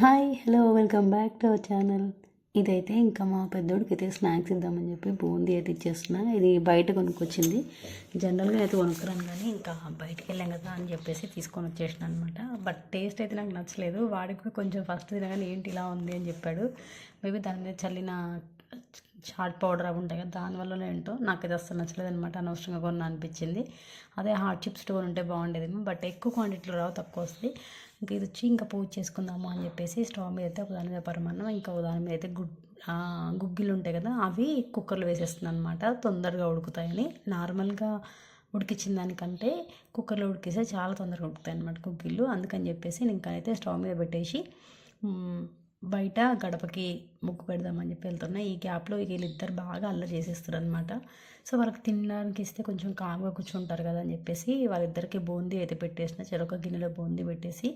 Hi hello welcome back to our channel ఇదైతే ఇంకా మా పెద్దోడికి అయితే స్నాక్స్ ఇద్దామని చెప్పి బూందీ అయితే ఇచ్చేస్తున్నా. ఇది బయట కొనుక్కొచ్చింది. జనరల్గా అయితే కొనుక్కురాను కానీ ఇంకా బయటకు వెళ్ళాం కదా అని చెప్పేసి తీసుకొని వచ్చేసిన అనమాట బట్ టేస్ట్ అయితే నాకు నచ్చలేదు. వాడికి కూడా కొంచెం ఫస్ట్ తినగానే ఏంటి ఇలా ఉంది అని చెప్పాడు. మేబీ దాని మీద చల్లిన చాట్ పౌడర్ అవి ఉంటాయి కదా దానివల్ల ఏంటో నాకు ఇది అస్సలు నచ్చలేదు అనమాట అనవసరంగా కొన్న అనిపించింది. అదే హాట్ చిప్స్ స్టోర్ ఉంటే బాగుండేదేమో బట్ ఎక్కువ క్వాంటిటీలో రావు తక్కువ వస్తుంది ఇంకా ఇది వచ్చి ఇంకా పూజ చేసుకుందాము అని చెప్పేసి స్టవ్ మీద అయితే ఒక దాని మీద పరమాన్నం ఇంకా ఒక దాని మీద అయితే గుడ్ గుగ్గిలు ఉంటాయి కదా అవి కుక్కర్లో వేసేస్తున్నాను అనమాట తొందరగా ఉడుకుతాయని. నార్మల్గా ఉడికించిన దానికంటే కుక్కర్లో ఉడికిస్తే చాలా తొందరగా ఉడుకుతాయి అనమాట గుగ్గిళ్ళు. అందుకని చెప్పేసి ఇంకా అయితే స్టవ్ మీద పెట్టేసి బయట గడపకి ముగ్గు పెడదామని చెప్పి వెళ్తున్నా. ఈ గ్యాప్లో వీళ్ళిద్దరు బాగా అల్లరి చేసేస్తారు అనమాట సో వాళ్ళకి తినడానికి ఇస్తే కొంచెం కామ్గా కూర్చుంటారు కదా అని చెప్పేసి వాళ్ళిద్దరికి బూందీ అయితే పెట్టేసిన చెరొక గిన్నెలో బూందీ పెట్టేసి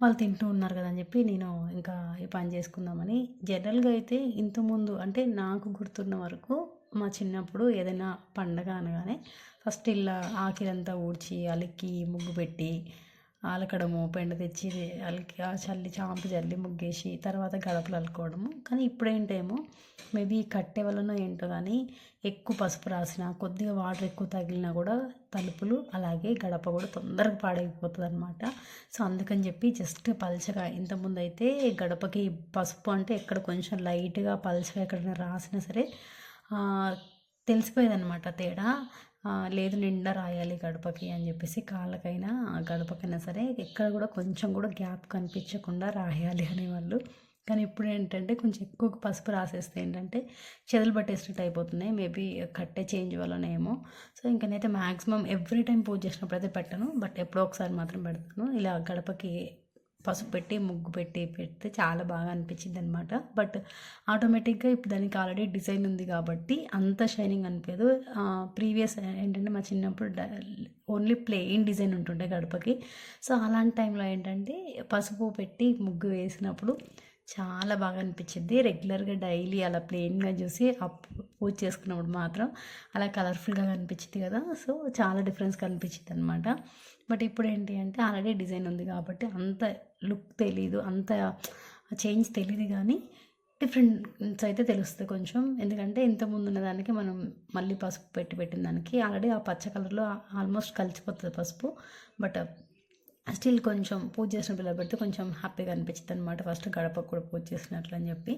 వాళ్ళు తింటూ ఉన్నారు కదా అని చెప్పి నేను ఇంకా ఈ పని చేసుకుందామని జనరల్గా అయితే ఇంతకుముందు అంటే నాకు గుర్తున్న వరకు మా చిన్నప్పుడు ఏదైనా పండగ అనగానే ఫస్ట్ ఇలా ఆకిలంతా ఊడ్చి అలికి ముగ్గు పెట్టి అలకడము పెండ తెచ్చి అలికి ఆ చల్లి చాంపు చల్లి ముగ్గేసి తర్వాత గడపలు అలుకోవడము. కానీ ఇప్పుడేంటేమో మేబీ కట్టె వలన ఏంటో కానీ ఎక్కువ పసుపు రాసిన కొద్దిగా వాటర్ ఎక్కువ తగిలినా కూడా తలుపులు అలాగే గడప కూడా తొందరగా పాడైపోతుంది అనమాట సో అందుకని చెప్పి జస్ట్ పల్చగా. ఇంతకుముందు అయితే గడపకి పసుపు అంటే ఎక్కడ కొంచెం లైట్గా పలచగా ఎక్కడైనా రాసినా సరే తెలిసిపోయేదన్నమాట తేడా. లేదు నిండా రాయాలి గడపకి అని చెప్పేసి కాళ్ళకైనా గడపకైనా సరే ఎక్కడ కూడా కొంచెం కూడా గ్యాప్ కనిపించకుండా రాయాలి అనేవాళ్ళు. కానీ ఇప్పుడు ఏంటంటే కొంచెం ఎక్కువ పసుపు రాసేస్తే ఏంటంటే చెదలు పట్టేసినట్టు అయిపోతున్నాయి. మేబీ కట్టే చేంజ్ వల్లనేమో. సో ఇంకా నేనైతే మ్యాక్సిమం ఎవ్రీ టైం పూజ చేసినప్పుడు అయితే పెట్టను. బట్ ఎప్పుడో ఒకసారి మాత్రం పెడతాను. ఇలా గడపకి పసుపు పెట్టి ముగ్గు పెట్టి పెడితే చాలా బాగా అనిపించింది అనమాట బట్ ఆటోమేటిక్గా ఇప్పుడు దానికి ఆల్రెడీ డిజైన్ ఉంది కాబట్టి అంత షైనింగ్ అనిపించదు. ప్రీవియస్ ఏంటంటే మా చిన్నప్పుడు ఓన్లీ ప్లెయిన్ డిజైన్ ఉంటుండే గడపకి. సో అలాంటి టైంలో ఏంటంటే పసుపు పెట్టి ముగ్గు వేసినప్పుడు చాలా బాగా అనిపించింది. రెగ్యులర్గా డైలీ అలా ప్లెయిన్గా చూసి అప్ పూజ చేసుకున్నప్పుడు మాత్రం అలా కలర్ఫుల్గా కనిపించింది కదా! సో చాలా డిఫరెన్స్ కనిపించింది అనమాట బట్ ఇప్పుడు ఏంటి అంటే ఆల్రెడీ డిజైన్ ఉంది కాబట్టి అంత లుక్ తెలీదు అంత చేంజ్ తెలియదు కానీ డిఫరెన్స్ అయితే తెలుస్తుంది కొంచెం. ఎందుకంటే ఇంత ఉన్న దానికి మనం మళ్ళీ పసుపు పెట్టి పెట్టిన దానికి ఆల్రెడీ ఆ పచ్చ కలర్లో ఆల్మోస్ట్ కలిసిపోతుంది పసుపు. బట్ స్టిల్ కొంచెం పూజ చేసిన పిల్లలు పెడితే కొంచెం హ్యాపీగా అనిపించింది అనమాట ఫస్ట్ గడపకు కూడా పూజ చేసినట్లు అని చెప్పి.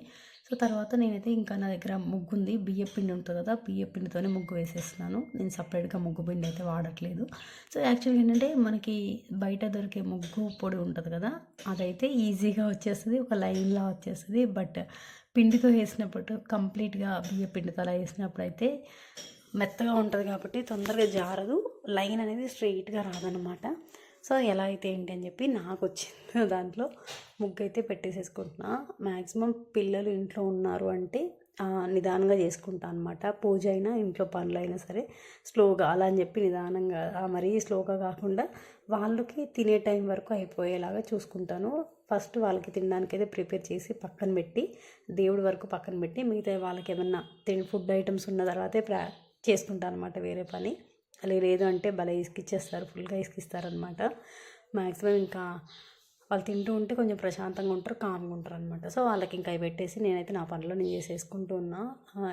సో తర్వాత నేనైతే ఇంకా నా దగ్గర ముగ్గు ఉంది బియ్య పిండి ఉంటుంది కదా బియ్య పిండితోనే ముగ్గు వేసేస్తున్నాను. నేను సపరేట్గా ముగ్గు పిండి అయితే వాడట్లేదు. సో యాక్చువల్గా ఏంటంటే మనకి బయట దొరికే ముగ్గు పొడి ఉంటుంది కదా అదైతే ఈజీగా వచ్చేస్తుంది ఒక లైన్లా వచ్చేస్తుంది. బట్ పిండితో వేసినప్పుడు కంప్లీట్గా బియ్య పిండితో అలా వేసినప్పుడు అయితే మెత్తగా ఉంటుంది కాబట్టి తొందరగా జారదు. లైన్ అనేది స్ట్రెయిట్గా రాదనమాట సో ఎలా అయితే ఏంటి అని చెప్పి నాకు వచ్చింది దాంట్లో ముగ్గు అయితే పెట్టేసేసుకుంటున్నా. మ్యాక్సిమం పిల్లలు ఇంట్లో ఉన్నారు అంటే నిదానంగా చేసుకుంటా అనమాట పూజ అయినా ఇంట్లో పనులు అయినా సరే స్లోగా అలా అని చెప్పి నిదానంగా మరీ స్లోగా కాకుండా వాళ్ళకి తినే టైం వరకు అయిపోయేలాగా చూసుకుంటాను. ఫస్ట్ వాళ్ళకి తినడానికి అయితే ప్రిపేర్ చేసి పక్కన పెట్టి దేవుడి వరకు పక్కన పెట్టి మిగతా వాళ్ళకి ఏమన్నా తిని ఫుడ్ ఐటమ్స్ ఉన్న తర్వాతే ప్రా చేసుకుంటాను అనమాట వేరే పని. అలా లేదు అంటే భలే ఇసుకిచ్చేస్తారు ఫుల్గా ఇసుకిస్తారనమాట మ్యాక్సిమం ఇంకా వాళ్ళు తింటూ ఉంటే కొంచెం ప్రశాంతంగా ఉంటారు కామ్గా ఉంటారు అనమాట సో వాళ్ళకి ఇంకా పెట్టేసి నేనైతే నా పనిలో నేను చేసేసుకుంటూ ఉన్నా.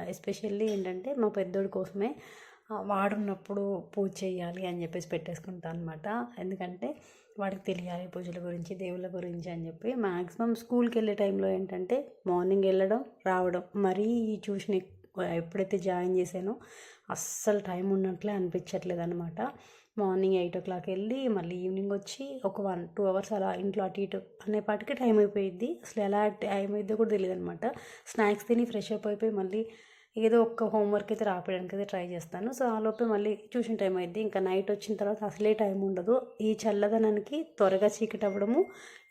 ఎస్పెషల్లీ ఏంటంటే మా పెద్దోడి కోసమే వాడున్నప్పుడు పూజ చేయాలి అని చెప్పేసి పెట్టేసుకుంటాను అనమాట ఎందుకంటే వాడికి తెలియాలి పూజల గురించి దేవుళ్ళ గురించి అని చెప్పి. మ్యాక్సిమం స్కూల్కి వెళ్ళే టైంలో ఏంటంటే మార్నింగ్ వెళ్ళడం రావడం మరీ ట్యూషన్ ఎప్పుడైతే జాయిన్ చేశానో అస్సలు టైం ఉన్నట్లే అనిపించట్లేదు అనమాట మార్నింగ్ ఎయిట్ ఓ క్లాక్ వెళ్ళి మళ్ళీ ఈవినింగ్ వచ్చి ఒక వన్ టూ అవర్స్ అలా ఇంట్లో అటు ఇటు అనేపాటికి టైం అయిపోయింది అసలు ఎలా టైం అయిద్దో కూడా తెలియదు అనమాట స్నాక్స్ తిని ఫ్రెష్ అప్ అయిపోయి మళ్ళీ ఏదో ఒక్క హోంవర్క్ అయితే రాపడానికి అయితే ట్రై చేస్తాను. సో ఆ లోపే మళ్ళీ ట్యూషన్ టైం అయింది ఇంకా నైట్ వచ్చిన తర్వాత అసలే టైం ఉండదు. ఈ చల్లదనానికి త్వరగా చీకటి అవ్వడము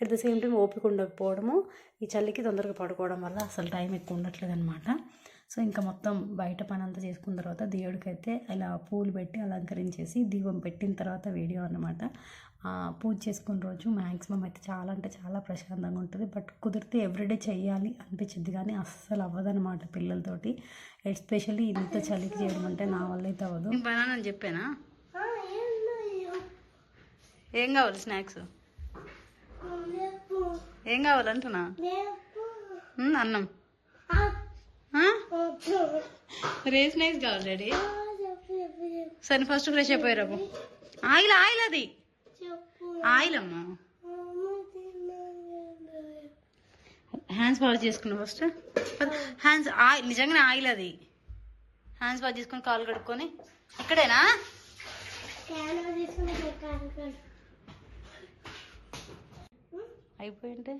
అట్ ద సేమ్ టైం ఓపిక ఉండకపోవడము ఈ చలికి తొందరగా పడుకోవడం వల్ల అసలు టైం ఎక్కువ ఉండట్లేదు అనమాట సో ఇంకా మొత్తం బయట పని అంతా చేసుకున్న తర్వాత దేవుడికైతే ఇలా పూలు పెట్టి అలంకరించేసి దీపం పెట్టిన తర్వాత వీడియో అన్నమాట. ఆ, పూజ చేసుకున్న రోజు మ్యాక్సిమం అయితే చాలా అంటే చాలా ప్రశాంతంగా ఉంటుంది. బట్ కుదిరితే ఎవ్రీడే చెయ్యాలి అనిపించింది కానీ అస్సలు అవ్వదన్నమాట పిల్లలతోటి. ఎస్పెషల్లీ ఇంత చలికి చేయడం అంటే నా వల్ల అయితే అవ్వదు. బనానా అని చెప్పానా? ఏం కావాలి స్నాక్స్? ఏం కావాలంటున్నా? అన్నం. రేస్ నైస్ కావాలి డాడీ. సరే ఫస్ట్ ఫ్రెష్ అయిపోయారు ఆయిల్ ఆయిల్ అది. ఆయిల్ అమ్మా హ్యాండ్స్ వాష్ చేసుకున్నావు ఫస్ట్ హ్యాండ్స్ ఆయిల్ నిజంగానే ఆయిల్ అది. హ్యాండ్స్ వాష్ చేసుకొని కాలు కడుక్కొని. ఇక్కడేనా? అయిపోయింటే.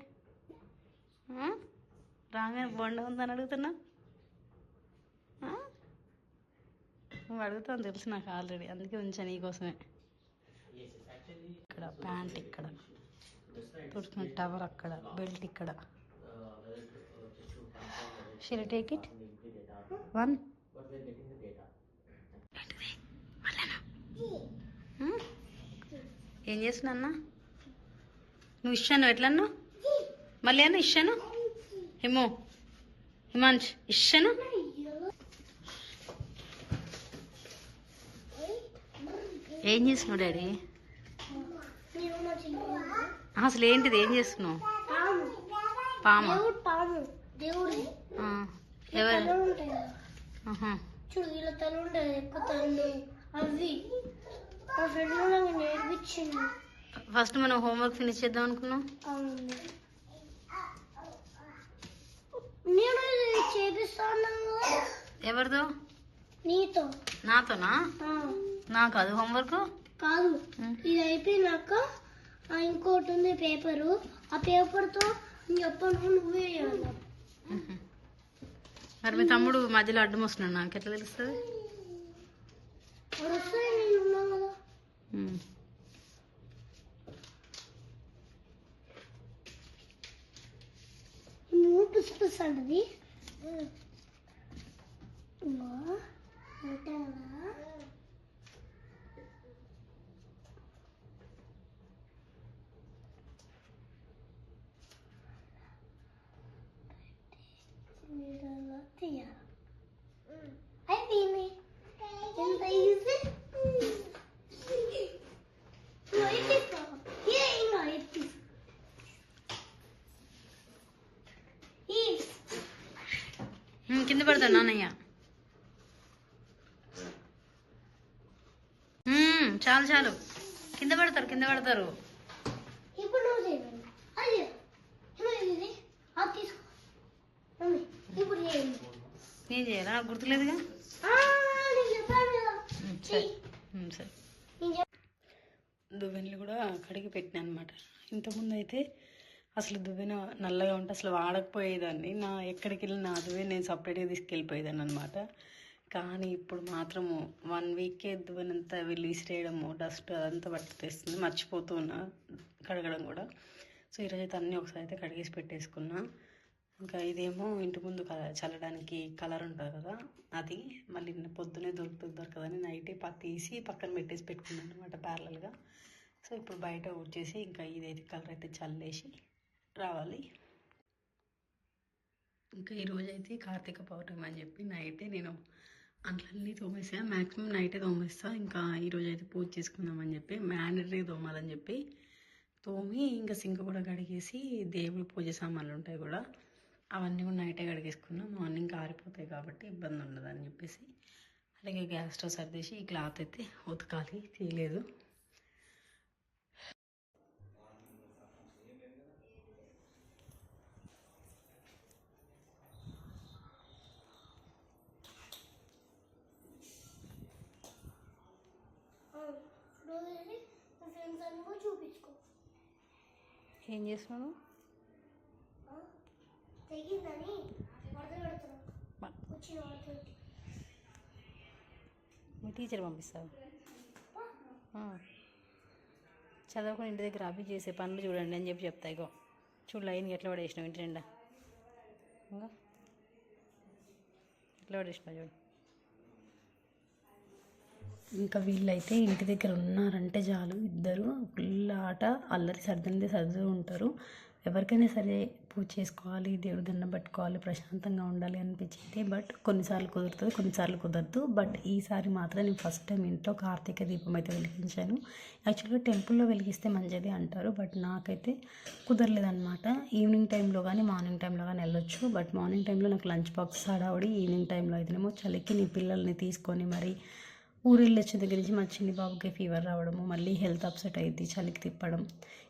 రాగానే బండ ఉందని అడుగుతున్నా. నువ్వు అడుగుతావు తెలుసు నాకు ఆల్రెడీ అందుకే ఉంచా నీకోసమే ఇక్కడ ప్యాంట్ ఇక్కడ. తుడుచుకున్న టవర్ అక్కడ బెల్ట్ ఇక్కడ. షిల్ టేక్ ఇట్ వన్ ఏం చేస్తున్నా అన్న? నువ్వు ఇచ్చాను ఎట్లన్నా? మళ్ళీ అన్న ఇచ్చాను హిమో హిమాంష్ ఇచ్చాను ఏం చేస్తున్నావు డాడీ? అసలు ఏంటిది? ఏం చేస్తున్నావు? పామా? ఎవరు. చూడు వీళ్ళ తల ఎక్కువ తలలు అవి మా ఫ్రెండ్ నాకు నేర్పించింది ఫస్ట్ మనం హోంవర్క్ ఫినిష్ చేద్దాం అనుకున్నాం. నేను చేపిస్తాను ఎవరిదో? నీతో. నాతోనా? ఆ, నాకు అది హోంవర్క్ కాదు. ఇది అయిపోయినాక ఇంకోటి ఉంది పేపరు ఆ పేపర్తో చెప్పను నువ్వే మరి మీ తమ్ముడు మధ్యలో అడ్డం వస్తున్నాడు నాకు ఎట్లా తెలుస్తుంది? కదా. నువ్వు అంటది ఇంకో ఉంటావా? వీడియోలో తీయాలి. అయిపోయింది ఎంత ఈజీ నువ్వు అయితే తీసుకో. ఏ ఇంకా అయితే తీసుకో. ఈ ఉమ్, కింద పడతాడు నాన్నయ్య చాలు చాలు కింద పడతారు కింద పడతారు ఇప్పుడు నువ్వు చేయండి అది ఏమైంది ఇది? అది తీసుకో మమ్మీ ఇప్పుడు చేయండి ఏం చేయాలా నాకు గుర్తులేదుగా ఆ, నేను చెప్పాను కదా ఉమ్, సరే ఉమ్, సరే. దువ్వెనలు కూడా కడిగి పెట్టినా అనమాట ఇంతకుముందు అయితే అసలు దువ్వెన నల్లగా ఉంటే అసలు వాడకపోయేదాన్ని. నా ఎక్కడికి వెళ్ళిన నా దువ్వెన నేను సపరేట్గా తీసుకెళ్ళిపోయేదాన్ని అనమాట కానీ ఇప్పుడు మాత్రము వన్ వీకే దువ్వెనంతా వెళ్ళి విసిరేయడము డస్ట్ అదంతా పట్టేస్తుంది. మర్చిపోతూ ఉన్నా కడగడం కూడా. సో ఈరోజు అయితే అన్నీ ఒకసారి అయితే కడిగేసి పెట్టేసుకున్నా. ఇంకా ఇదేమో ఇంటి ముందు చల్లడానికి కలర్ ఉంటుంది కదా అది మళ్ళీ పొద్దునే దొరుకుతుంది దొరకదని నైటే ప తీసి పక్కన పెట్టేసి పెట్టుకున్నాను అనమాట ప్యారలల్గా సో ఇప్పుడు బయట వచ్చేసి ఇంకా ఇదైతే కలర్ అయితే చల్లేసి రావాలి. ఇంకా ఈరోజు అయితే కార్తీక పౌర్ణమి అని చెప్పి నైటే నేను అంట్లన్నీ తోమేసా. మ్యాక్సిమం నైటే తోమేస్తా. ఇంకా ఈరోజు అయితే పూజ చేసుకుందామని చెప్పి మ్యానరీ తోమాలని చెప్పి తోమి ఇంకా సింక్ కూడా కడిగేసి దేవుడి పూజ సామాన్లు ఉంటాయి కూడా అవన్నీ కూడా నైటే కడిగేసుకున్నా. మార్నింగ్ ఆరిపోతాయి కాబట్టి ఇబ్బంది ఉండదు అని చెప్పేసి అలాగే గ్యాస్ స్టవ్ సర్దేసి ఈ క్లాత్ అయితే ఉతకాలి. తీయలేదు. ఏం చేస్తున్నాను? తెగిందని పెడుతున్నాం వచ్చిన మీ టీచర్ పంపిస్తాను చదవకుండా ఇంటి దగ్గర అవి చేసే పనులు చూడండి అని చెప్పి చెప్తా ఇగో. చూడు లైన్ ఎట్లా పడేసినావు ఇంటి నిండా. ఇంకా ఎట్లా పడేసినావు చూడు. ఇంకా వీళ్ళైతే ఇంటి దగ్గర ఉన్నారంటే చాలు. ఇద్దరు ఫుల్ ఆట అల్లరి సర్దంది సర్దు ఉంటారు. ఎవరికైనా సరే పూజ చేసుకోవాలి దేవుడి దండం పెట్టుకోవాలి ప్రశాంతంగా ఉండాలి అనిపించింది బట్ కొన్నిసార్లు కుదురుతుంది కొన్నిసార్లు కుదరదు. బట్ ఈసారి మాత్రం నేను ఫస్ట్ టైం ఇంట్లో కార్తీక దీపం అయితే వెలిగించాను. యాక్చువల్గా టెంపుల్లో వెలిగిస్తే మంచిది అంటారు బట్ నాకైతే కుదరలేదన్నమాట. ఈవినింగ్ టైంలో కానీ మార్నింగ్ టైంలో కానీ వెళ్ళొచ్చు బట్ మార్నింగ్ టైంలో నాకు లంచ్ బాక్స్ హడావుడి ఈవినింగ్ టైంలో అయితేనేమో చలికి నీ పిల్లల్ని తీసుకొని మరి ఊరిళ్ళు వచ్చిన దగ్గర నుంచి మా చిన్ని బాబుకి ఫీవర్ రావడము మళ్ళీ హెల్త్ అప్సెట్ అయింది చలికి తిప్పడం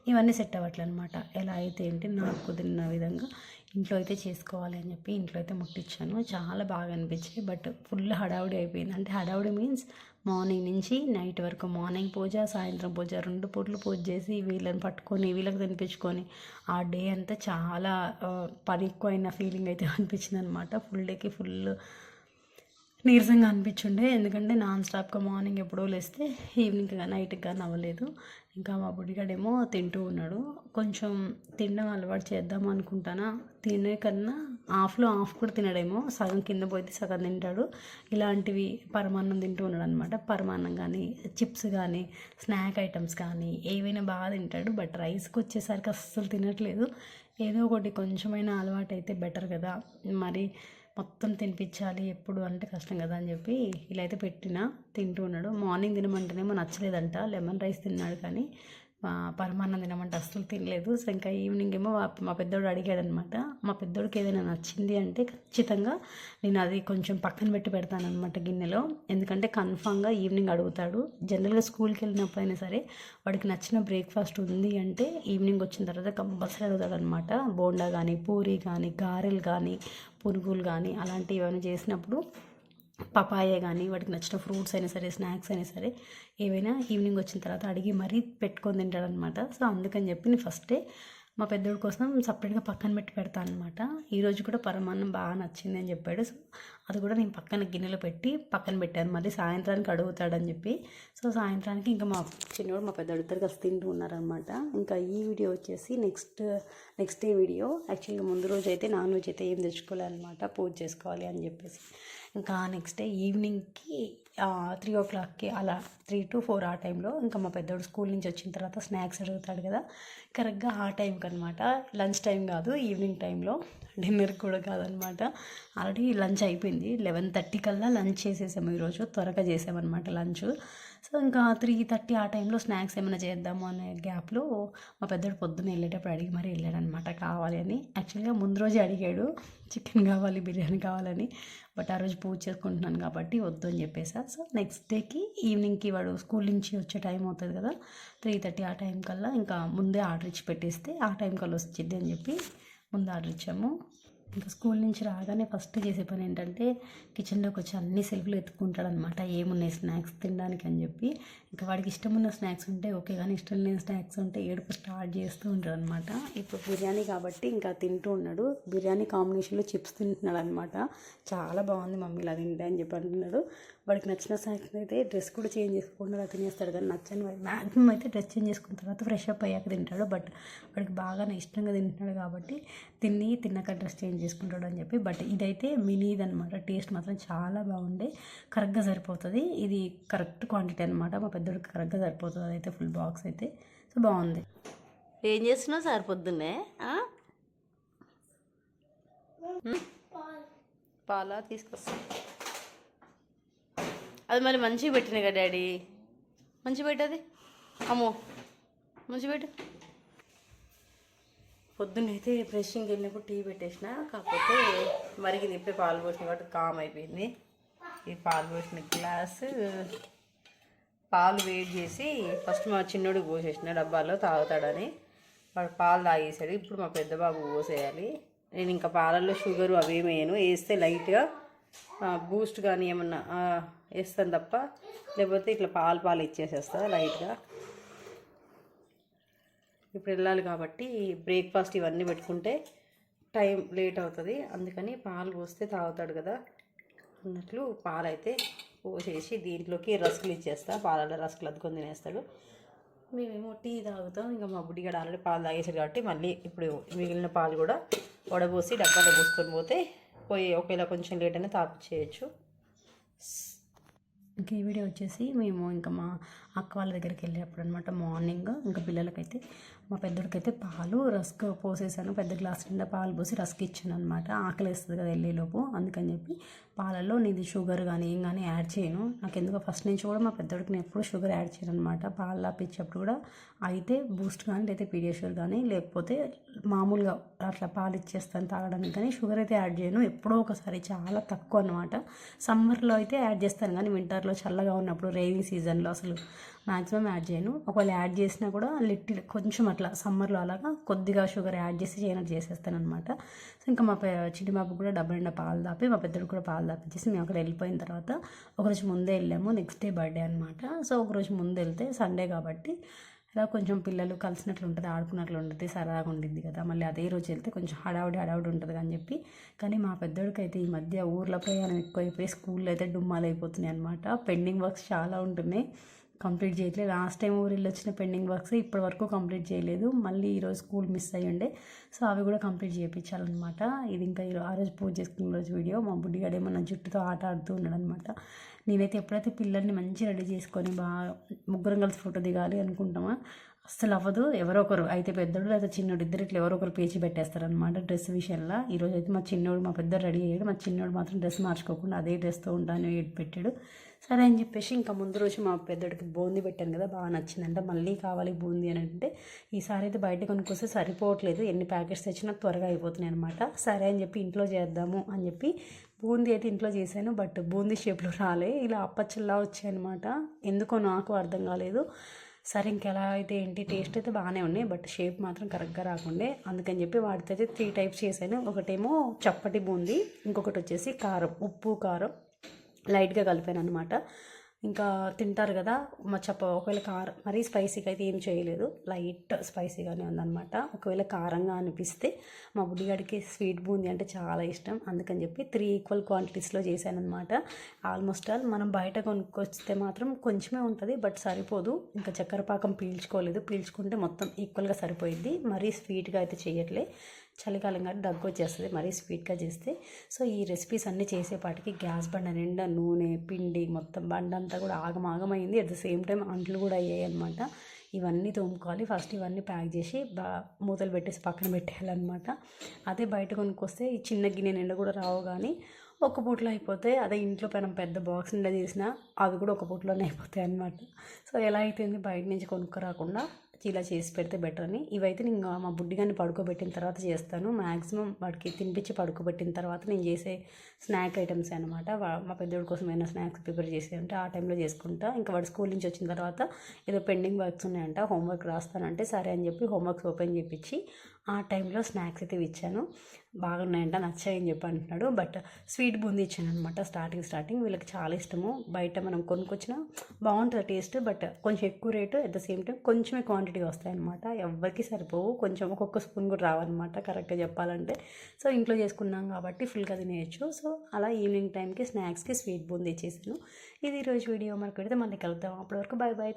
ఇవన్నీ సెట్ అవ్వట్లనమాట. ఎలా అయితే ఏంటి నాకు కుదిరిన విధంగా ఇంట్లో అయితే చేసుకోవాలి అని చెప్పి ఇంట్లో అయితే ముట్టించాను చాలా బాగా అనిపించాయి బట్ ఫుల్ హడావుడి అయిపోయింది. అంటే హడావుడి మీన్స్ మార్నింగ్ నుంచి నైట్ వరకు మార్నింగ్ పూజ సాయంత్రం పూజ రెండు పూటలు పూజ చేసి వీళ్ళని పట్టుకొని వీళ్ళకి తినిపించుకొని ఆ డే అంతా చాలా పని ఎక్కువైన ఫీలింగ్ అయితే అనిపించింది అనమాట ఫుల్ డేకి ఫుల్ నీరసంగా అనిపించుండే. ఎందుకంటే నాన్ స్టాప్గా మార్నింగ్ ఎప్పుడో లేస్తే ఈవినింగ్ కానీ నైట్కి కానీ అవ్వలేదు. ఇంకా మా బుడిగాడేమో తింటూ ఉన్నాడు. కొంచెం తినడం అలవాటు చేద్దాం అనుకుంటానా? తినే కన్నా హాఫ్లో హాఫ్ కూడా తినడేమో. సగం కింద పోతే సగం తింటాడు. ఇలాంటివి పరమాన్నం తింటూ ఉన్నాడు అనమాట పరమాన్నం కానీ చిప్స్ కానీ స్నాక్ ఐటమ్స్ కానీ ఏవైనా బాగా తింటాడు. బట్ రైస్కి వచ్చేసరికి అస్సలు తినట్లేదు. ఏదో ఒకటి కొంచెమైనా అలవాటు అయితే బెటర్ కదా. మరి మొత్తం తినిపించాలి ఎప్పుడు అంటే కష్టం కదా అని చెప్పి ఇలా అయితే పెట్టిన తింటూ ఉన్నాడు. మార్నింగ్ తినమంటేనేమో నచ్చలేదంట. లెమన్ రైస్ తిన్నాడు కానీ పరమాన్నం తినమంటే అస్సలు తినలేదు. సో ఇంకా ఈవినింగ్ ఏమో మా- పెద్దోడు అడిగాడనమాట. మా పెద్దోడికి ఏదైనా నచ్చింది అంటే ఖచ్చితంగా నేను అది కొంచెం పక్కన పెట్టి పెడతానమాట గిన్నెలో. ఎందుకంటే కన్ఫామ్గా ఈవినింగ్ అడుగుతాడు. జనరల్గా స్కూల్కి వెళ్ళినప్పుడైనా సరే వాడికి నచ్చిన బ్రేక్ఫాస్ట్ ఉంది అంటే ఈవినింగ్ వచ్చిన తర్వాత కంపల్సరీ అడుగుతాడనమాట. బోండా కానీ పూరి కానీ గారెలు కానీ పునుగులు కానీ అలాంటివి ఏమైనా చేసినప్పుడు పపాయ కానీ వాడికి నచ్చిన ఫ్రూట్స్ అయినా సరే స్నాక్స్ అయినా సరే ఏవైనా ఈవినింగ్ వచ్చిన తర్వాత అడిగి మరీ పెట్టుకొని తింటాడనమాట సో అందుకని చెప్పి నేను ఫస్టే మా పెద్దోడి కోసం సపరేట్గా పక్కన పెట్టి పెడతాను అనమాట ఈరోజు కూడా పరమాన్నం బాగా నచ్చింది అని చెప్పాడు. సో అది కూడా నేను పక్కన గిన్నెలో పెట్టి పక్కన పెట్టాను. మళ్ళీ సాయంత్రానికి అడుగుతాడని చెప్పి. సో సాయంత్రానికి ఇంకా మా చిన్నోడు మా పెద్దోడు ఇద్దరు కలిసి తింటూ ఉన్నారనమాట ఇంకా ఈ వీడియో వచ్చేసి నెక్స్ట్ నెక్స్ట్ డే వీడియో. యాక్చువల్గా ముందు రోజు అయితే నాన్ వెజ్ అయితే ఏం తెచ్చుకోవాలన్నమాట పూజ చేసుకోవాలి అని చెప్పేసి. ఇంకా నెక్స్ట్ డే ఈవినింగ్కి త్రీ ఓ క్లాక్కి అలా త్రీ టు ఫోర్ ఆ టైంలో ఇంకా మా పెద్దోడు స్కూల్ నుంచి వచ్చిన తర్వాత స్నాక్స్ అడుగుతాడు కదా. కరెక్ట్గా ఆ టైంకి అనమాట లంచ్ టైం కాదు ఈవినింగ్ టైంలో డిన్నర్ కూడా కాదనమాట ఆల్రెడీ లంచ్ అయిపోయింది. లెవెన్ థర్టీ కల్లా లంచ్ చేసేసాము ఈరోజు. త్వరగా చేసామన్నమాట లంచ్ సో ఇంకా త్రీ థర్టీ ఆ టైంలో స్నాక్స్ ఏమైనా చేద్దాము అనే గ్యాప్లో మా పెద్దోడు పొద్దున్న వెళ్ళేటప్పుడు అడిగి మరీ వెళ్ళాడనమాట కావాలి అని. యాక్చువల్గా ముందు రోజే అడిగాడు చికెన్ కావాలి బిర్యానీ కావాలని. బట్ ఆ రోజు పూజ చేసుకుంటున్నాను కాబట్టి వద్దు అని చెప్పేసా. సో నెక్స్ట్ డేకి ఈవినింగ్కి వాడు స్కూల్ నుంచి వచ్చే టైం అవుతుంది కదా త్రీ థర్టీ ఆ టైం కల్లా ఇంకా ముందే ఆర్డర్ ఇచ్చి పెట్టేస్తే ఆ టైం కల్లా వచ్చింది అని చెప్పి ముందు ఆర్డర్ ఇచ్చాము. ఇంకా స్కూల్ నుంచి రాగానే ఫస్ట్ చేసే పని ఏంటంటే కిచెన్లోకి వచ్చి అన్ని సెల్ఫ్లు ఎత్తుకుంటాడు అనమాట ఏమున్నాయి స్నాక్స్ తినడానికి అని చెప్పి. ఇంకా వాడికి ఇష్టం ఉన్న స్నాక్స్ ఉంటే ఓకే కానీ ఇష్టం లేని స్నాక్స్ ఉంటే ఏడుపు స్టార్ట్ చేస్తూ ఉంటాడు అనమాట ఇప్పుడు బిర్యానీ కాబట్టి ఇంకా తింటూ ఉన్నాడు. బిర్యానీ కాంబినేషన్లో చిప్స్ తింటున్నాడు అనమాట చాలా బాగుంది మమ్మీ ఇలా తింటే అని చెప్పి అంటున్నాడు. వాడికి నచ్చిన స్నాక్స్ అయితే డ్రెస్ కూడా చేంజ్ చేసుకుంటాడు అలా తినేస్తాడు కానీ నచ్చని మ్యాక్సిమం అయితే డ్రెస్ చేంజ్ చేసుకున్న తర్వాత ఫ్రెష్ అప్ అయ్యాక తింటాడు. బట్ వాడికి బాగా ఇష్టంగా తింటున్నాడు కాబట్టి తిని తిన్నాక డ్రెస్ చేంజ్ చేసుకుంటాడు అని చెప్పి బట్ ఇదైతే మినీది అనమాట టేస్ట్ మాత్రం చాలా బాగుండే. కరెక్ట్గా సరిపోతుంది. ఇది కరెక్ట్ క్వాంటిటీ అనమాట మా పెద్దోడికి కరెక్ట్గా సరిపోతుంది. అదైతే ఫుల్ బాక్స్ అయితే. సో బాగుంది. ఏం చేస్తున్నావు సార్ పొద్దున్నే ఆ? పాలా. తీసుకొస్తా. అది మరి మంచిగా పెట్టిన కదా డాడీ? మంచి పెట్టది? అమ్మో! మంచి పెట్టు. పొద్దున్నైతే బ్రషింగ్ వెళ్ళినప్పుడు టీ పెట్టేసిన కాకపోతే మరిగింది ఇప్పుడే పాలు పోసిన కాబట్టి కామ్ అయిపోయింది. ఈ పాలు పోసిన గ్లాసు పాలు వేడి చేసి ఫస్ట్ మా చిన్నోడు పోసేసిన డబ్బాలో తాగుతాడని. వాడు పాలు తాగేసాడు. ఇప్పుడు మా పెద్ద బాబు పోసేయాలి. నేను ఇంకా పాలల్లో షుగర్ అవి వేయను. వేస్తే లైట్గా బూస్ట్ కానీ ఏమన్నా వేస్తాను తప్ప లేకపోతే ఇట్లా పాలు పాలు ఇచ్చేసేస్తా లైట్గా ఇప్పుడు వెళ్ళాలి కాబట్టి బ్రేక్ఫాస్ట్ ఇవన్నీ పెట్టుకుంటే టైం లేట్ అవుతుంది. అందుకని పాలు పోస్తే తాగుతాడు కదా. అన్నట్లు పాలైతే పోసేసి దీంట్లోకి రస్కులు ఇచ్చేస్తా. పాలలో రస్కులు అద్దుకొని తినేస్తాడు. మేమేమో టీ తాగుతాం. ఇంకా మా బుడ్డిగాడు ఆల్రెడీ పాలు తాగేసాడు కాబట్టి మళ్ళీ ఇప్పుడు మిగిలిన పాలు కూడా వడబోసి డబ్బాలో పోసుకొని పోతే పోయి ఒకవేళ కొంచెం లేట్ అయినా తాపిచ్చేయచ్చు. ఇంక ఈ వీడియో వచ్చేసి మేము ఇంకా మా అక్క వాళ్ళ దగ్గరికి వెళ్ళేటప్పుడు అనమాట మార్నింగ్ ఇంకా పిల్లలకైతే మా పెద్దోడికైతే పాలు రస్క్ పోసేసాను. పెద్ద గ్లాస్ నిండా పాలు పోసి రస్క్ ఇచ్చాను అనమాట ఆకలి వేస్తుంది కదా వెళ్ళేలోపు. అందుకని చెప్పి పాలల్లో నేను షుగర్ కానీ ఏం కానీ యాడ్ చేయను. నాకు ఎందుకో ఫస్ట్ నుంచి కూడా మా పెద్దోడికి నేను ఎప్పుడు షుగర్ యాడ్ చేయను అనమాట పాలు లాపించేటప్పుడు కూడా అయితే బూస్ట్ కానీ లేకపోతే పీడియాషూర్ కానీ లేకపోతే మామూలుగా అట్లా పాలు ఇచ్చేస్తాను తాగడానికి కానీ షుగర్ అయితే యాడ్ చేయను. ఎప్పుడో ఒకసారి చాలా తక్కువ అనమాట. సమ్మర్లో అయితే యాడ్ చేస్తాను కానీ వింటర్లో చల్లగా ఉన్నప్పుడు రైనీ సీజన్లో అసలు మ్యాక్సిమం యాడ్ చేయను. ఒకవేళ యాడ్ చేసినా కూడా లిటిల్ కొంచెం అట్లా సమ్మర్లో అలాగా కొద్దిగా షుగర్ యాడ్ చేసి చేయనట్టు చేసేస్తాను అనమాట సో ఇంకా మా పె- బాబు కూడా డబ్బు నిండా పాలు దాపి మా పెద్దడు కూడా పాలు దాపించేసి మేము అక్కడ వెళ్ళిపోయిన తర్వాత ఒకరోజు ముందే వెళ్ళాము నెక్స్ట్ డే బర్త్డే అనమాట సో ఒకరోజు ముందు వెళ్తే సండే కాబట్టి ఇలా కొంచెం పిల్లలు కలిసినట్లు ఉంటుంది ఆడుకున్నట్లు ఉంటుంది సరదాగా ఉండింది కదా. మళ్ళీ అదే రోజు వెళ్తే కొంచెం హడావుడి హడావుడి ఉంటుంది అని చెప్పి. కానీ మా పెద్దోడికైతే అయితే ఈ మధ్య ఊర్లో ప్రయాణం ఎక్కువైపోయి స్కూల్లో అయితే డుమ్మాలు అయిపోతున్నాయి అనమాట పెండింగ్ వర్క్స్ చాలా ఉంటున్నాయి. కంప్లీట్ చేయట్లేదు. లాస్ట్ టైం ఊరిలో వచ్చిన పెండింగ్ వర్క్స్ ఇప్పటి వరకు కంప్లీట్ చేయలేదు. మళ్ళీ ఈరోజు స్కూల్ మిస్ అయ్యి ఉండే. సో అవి కూడా కంప్లీట్ చేయించాలన్నమాట. ఇది ఇంకా ఈరోజు ఆ రోజు పూజ చేసుకున్న రోజు వీడియో. మా బుడ్డిగాడేమో నా జుట్టుతో ఆట ఆడుతూ ఉన్నాడనమాట నేనైతే ఎప్పుడైతే పిల్లల్ని మంచి రెడీ చేసుకొని బాగా ముగ్గురం కలిసి ఫోటో దిగాలి అనుకుంటామా అస్సలు అవ్వదు. ఎవరో ఒకరు అయితే పెద్దోడు లేదా చిన్నోడు ఇద్దరు ఇట్లా ఎవరో ఒకరు పేచి పెట్టేస్తారనమాట డ్రెస్ విషయంలో. ఈరోజు అయితే మా చిన్నోడు మా పెద్ద రెడీ అయ్యాడు. మా చిన్నోడు మాత్రం డ్రెస్ మార్చుకోకుండా అదే డ్రెస్తో ఉంటాను పెట్టాడు. సరే అని చెప్పేసి ఇంకా ముందు రోజు మా పెద్దోడికి బూందీ పెట్టాను కదా బాగా నచ్చిందంట. మళ్ళీ కావాలి బూందీ అని అంటే ఈసారి అయితే బయట కొనుక్కొస్తే సరిపోవట్లేదు. ఎన్ని ప్యాకెట్స్ తెచ్చినా త్వరగా అయిపోతున్నాయి అనమాట సరే అని చెప్పి ఇంట్లో చేద్దాము అని చెప్పి బూందీ అయితే ఇంట్లో చేశాను బట్ బూందీ షేప్లో రాలే. ఇలా అప్పచ్చల్లా వచ్చాయన్నమాట ఎందుకో నాకు అర్థం కాలేదు. సరే ఇంకెలా అయితే ఏంటి టేస్ట్ అయితే బాగానే ఉన్నాయి బట్ షేప్ మాత్రం కరెక్ట్గా రాకుండే. అందుకని చెప్పి వాటితో అయితే త్రీ టైప్స్ చేశాను. ఒకటేమో చప్పటి బూందీ ఇంకొకటి వచ్చేసి కారం ఉప్పు కారం. లైట్గా కలిపాను అనమాట ఇంకా తింటారు కదా మా చెప్ప ఒకవేళ కారం మరీ స్పైసీగా అయితే ఏం చేయలేదు. లైట్ స్పైసీగానే ఉందన్నమాట. ఒకవేళ కారంగా అనిపిస్తే మా బుడ్డిగాడికి స్వీట్ బూందీ అంటే చాలా ఇష్టం. అందుకని చెప్పి త్రీ ఈక్వల్ క్వాంటిటీస్లో చేశానమాట ఆల్మోస్ట్ ఆల్ మనం బయట కొనుక్కొస్తే మాత్రం కొంచెమే ఉంటుంది బట్ సరిపోదు. ఇంకా చక్కెర పాకం పీల్చుకోలేదు. పీల్చుకుంటే మొత్తం ఈక్వల్గా సరిపోయింది మరీ స్వీట్గా అయితే చేయట్లే చలికాలం కానీ దగ్గు వచ్చేస్తుంది మరీ స్వీట్గా చేస్తే. సో ఈ రెసిపీస్ అన్నీ చేసేపాటికి గ్యాస్ బండ నిండా నూనె పిండి మొత్తం బండ అంతా కూడా ఆగమాగమైంది. అట్ ద సేమ్ టైం అంట్లు కూడా అయ్యాయి అనమాట ఇవన్నీ తోముకోవాలి. ఫస్ట్ ఇవన్నీ ప్యాక్ చేసి బా మూతలు పెట్టేసి పక్కన పెట్టేయాలన్నమాట. అదే బయట కొనుక్కొస్తే ఈ చిన్న గిన్నె నిండా కూడా రావు కానీ ఒక పూటలో అయిపోతే అదే ఇంట్లో పెనం పెద్ద బాక్స్ నిండా చేసినా అవి కూడా ఒక పూటలోనే అయిపోతాయి అనమాట సో ఎలా అయితే బయట నుంచి కొనుక్కరాకుండా ఇలా చేసి పెడితే బెటర్ అని. ఇవైతే నేను ఇంకా మా బుడ్డిగాన్ని పడుకోబెట్టిన తర్వాత చేస్తాను. మ్యాక్సిమం వాడికి తినిపించి పడుకోబెట్టిన తర్వాత నేను చేసే స్నాక్ ఐటమ్స్ అనమాట మా పెద్దోడి కోసం ఏమైనా స్నాక్స్ ప్రిపేర్ చేసే ఉంటే ఆ టైంలో చేసుకుంటా. ఇంకా వాడు స్కూల్ నుంచి వచ్చిన తర్వాత ఏదో పెండింగ్ వర్క్స్ ఉన్నాయంట హోంవర్క్ రాస్తానంటే సరే అని చెప్పి హోంవర్క్స్ ఓపెన్ చేయించి ఆ టైంలో స్నాక్స్ అయితే ఇచ్చాను. బాగున్నాయంట నచ్చాయని చెప్పి అంటున్నాడు. బట్ స్వీట్ బూందీ ఇచ్చాను అనమాట స్టార్టింగ్ స్టార్టింగ్. వీళ్ళకి చాలా ఇష్టము. బయట మనం కొనుక్కొచ్చిన బాగుంటుంది టేస్ట్ బట్ కొంచెం ఎక్కువ rate at the same time కొంచెమే క్వాంటిటీ వస్తాయన్నమాట. ఎవరికి సరిపోవు. కొంచెం ఒక్కొక్క స్పూన్ కూడా రావన్నమాట కరెక్ట్గా చెప్పాలంటే. సో ఇంట్లో చేసుకున్నాం కాబట్టి ఫుల్గా తినేయచ్చు. సో అలా ఈవినింగ్ టైంకి స్నాక్స్కి స్వీట్ బూందీ ఇచ్చేసాను. ఇది ఈరోజు వీడియో. మనకు పెడితే మళ్ళీ కలుద్దాం. అప్పటివరకు బాయ్ బాయ్